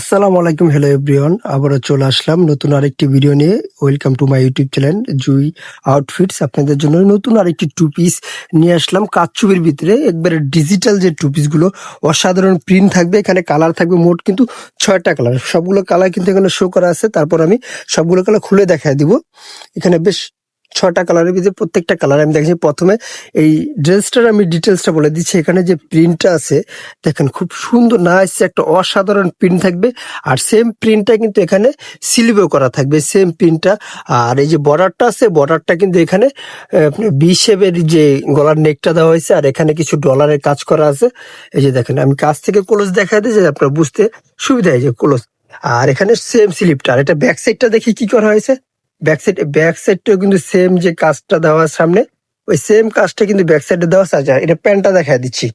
আসসালামু আলাইকুম hello everyone আবারও চলে আসলাম নতুন আরেকটি ভিডিও নিয়ে। Welcome to my YouTube channel Jui outfits আপনাদের জন্য নতুন আরেকটি টু পিস নিয়ে আসলাম। কাচ্চুবির ভিতরে একবারে ডিজিটাল যে টু পিসগুলো অসাধারণ প্রিন্ট থাকবে। এখানে কালার থাকবে মোট কিন্তু ছয়টা কালার সবগুলো কালার কিন্তু এখানে শো করা আছে। তারপর আমি সবগুলো কালার খুলে দেখায় দিব। এখানে বেশ ছটা কালারের ভিতরে প্রত্যেকটা কালার আমি দেখছি। প্রথমে এই ড্রেসটার আমি ডিটেলসটা বলে দিচ্ছি। এখানে যে প্রিন্টটা আছে, দেখেন খুব সুন্দর নাইস একটা অসাধারণ প্রিন্ট থাকবে। আর সেম প্রিন্টটা কিন্তু এখানে সিলিভেও করা থাকবে। সেম প্রিন্টটা আর এই যে বর্ডারটা আছে বর্ডারটা কিন্তু এখানে বি শেপের যে গলার নেকটা দেওয়া হয়েছে, আর এখানে কিছু ডলারের কাজ করা আছে। এই যে দেখেন, আমি কাছ থেকে ক্লোজ দেখা দিই, যে আপনার বুঝতে সুবিধা হয় যে ক্লোজ আর এখানে সেম স্লিপটা আর এটা ব্যাক সাইডটা দেখি কি করা হয়েছে। ব্যাক সাইড ব্যাক সাইডটাও কিন্তু সেম যে কাজটা দেওয়া সামনে, ওই সেম কাজটা কিন্তু ব্যাক সাইডে দেওয়া আছে। আচ্ছা এটা প্যান্টটা দেখা দিচ্ছি।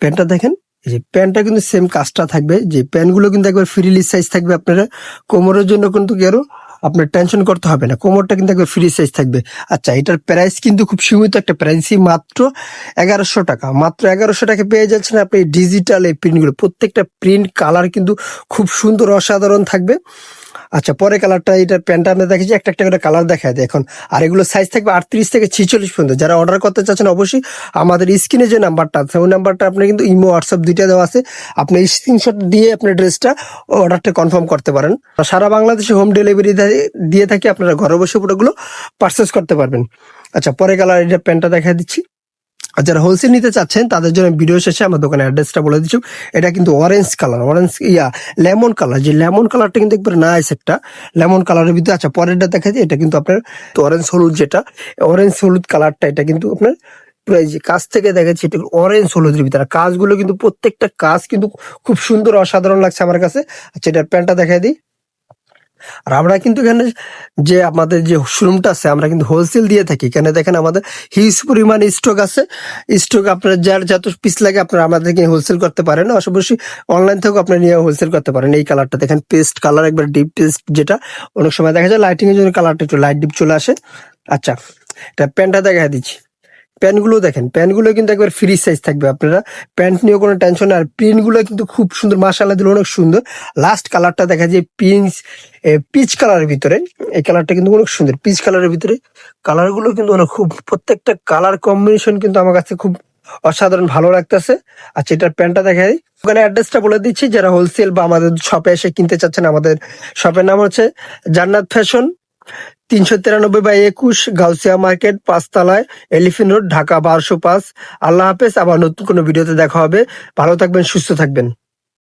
প্যান্টটা দেখেন, এই যে প্যান্টটা কিন্তু সেম কাজটা থাকবে। যে প্যান্টগুলো কিন্তু একবার ফ্রিলি সাইজ থাকবে আপনারা, কোমরের জন্য কিন্তু কেউ আপনার টেনশন করতে হবে না, কোমরটা কিন্তু একবার ফ্রি সাইজ থাকবে। আচ্ছা এটার প্রাইস কিন্তু খুব সীমিত একটা প্রাইসই মাত্র এগারোশো টাকা। মাত্র এগারোশো টাকা পেয়ে যাচ্ছেন আপনি ডিজিটাল এই প্রিন্টগুলো প্রত্যেকটা প্রিন্ট কালার কিন্তু খুব সুন্দর, অসাধারণ থাকবে। আচ্ছা পরে কালারটা এটা প্যান্টটা আমরা দেখেছি একটা একটা করে কালার দেখা দেয়। এখন আর এগুলো সাইজ থাকবে আটত্রিশ থেকে ছিচল্লিশ পর্যন্ত। যারা অর্ডার করতে চাচ্ছেন অবশ্যই আমাদের স্ক্রিনে যে নাম্বারটা আছে ওই নাম্বারটা আপনার কিন্তু ইমো হোয়াটসঅ্যাপ দুইটা দেওয়া আছে। আপনি স্ক্রিনশট দিয়ে আপনার ড্রেসটা অর্ডারটা কনফার্ম করতে পারেন। সারা বাংলাদেশে হোম ডেলিভারি দিয়ে থাকি আপনারা ঘরে বসে পুরোগুলো পারচেস করতে পারবেন। আচ্ছা পরে কালার এটা প্যান্টটা দেখা দিচ্ছি। আর যারা হোলসেল নিতে চাচ্ছেন, তাদের জন্য ভিডিও শেষে আমার দোকানের অ্যাড্রেসটা বলে দিচ্ছি। এটা কিন্তু অরেঞ্জ কালার অরেঞ্জ ইয়া লেমন কালার যে লেমন কালারটা কিন্তু একবার নাইস একটা। লেমন কালারের ভিতরে আচ্ছা পরেরটা দেখা যায় এটা কিন্তু আপনার তো অরেঞ্জ হলুদ যেটা অরেঞ্জ হলুদ কালারটা এটা কিন্তু আপনার যে কাজ থেকে দেখাচ্ছি, এটা অরেঞ্জ হলুদের ভিতরে। কাজগুলো কিন্তু প্রত্যেকটা কাজ কিন্তু খুব সুন্দর, অসাধারণ লাগছে আমার কাছে। আচ্ছা এটার প্যান্টটা দেখাই দিই। আর আমরা কিন্তু এখানে যে আমাদের যে শোরুমটা আছে, আমরা কিন্তু হোলসেল দিয়ে থাকি। এখানে দেখেন আমাদের হিউজ পরিমাণ স্টক আছে। স্টক আপনার যার যত পিস লাগে আপনারা আমাদেরকে হোলসেল করতে পারেন। অবশ্যই অনলাইন থেকেও আপনি নিয়ে হোলসেল করতে পারেন। এই কালারটা দেখেন পেস্ট কালার একবার ডিপ পেস্ট যেটা। অনেক সময় দেখা যায় লাইটিংয়ের জন্য কালারটা একটু লাইট ডিপ চলে আসে। আচ্ছা এটা প্যান্টটা দেখা দিচ্ছি। প্যান্টগুলো দেখেন, প্যান্টগুলো কিন্তু একবার ফ্রি সাইজ থাকবে আপনারা। প্যান্ট নিয়েও কোনো টেনশন নেই। আর প্রিন্টগুলো কিন্তু খুব সুন্দর মাসালা দিলে অনেক সুন্দর। লাস্ট কালারটা দেখা যায় পিঞ্চ পিচ কালারের ভিতরে। এই কালারটা কিন্তু অনেক সুন্দর পিচ কালারের ভিতরে। কালারগুলো কিন্তু অনেক খুব, প্রত্যেকটা কালার কম্বিনেশন কিন্তু আমার কাছে খুব অসাধারণ ভালো লাগতেছে। আচ্ছা এটার প্যান্টটা দেখাই ওখানে অ্যাড্রেসটা বলে দিচ্ছি, যারা হোলসেল বা আমাদের শপে এসে কিনতে চাচ্ছেন আমাদের শপের নাম হচ্ছে জান্নাত ফ্যাশন তিনশো তিরানব্বই বাই একুশ গাউসিয়া মার্কেট, পাঁচতলায় এলিফেন্ট রোড, ঢাকা বারোশো পাঁচ। আল্লাহ হাফেজ, আবার নতুন কোনো ভিডিওতে দেখা হবে। ভালো থাকবেন, সুস্থ থাকবেন।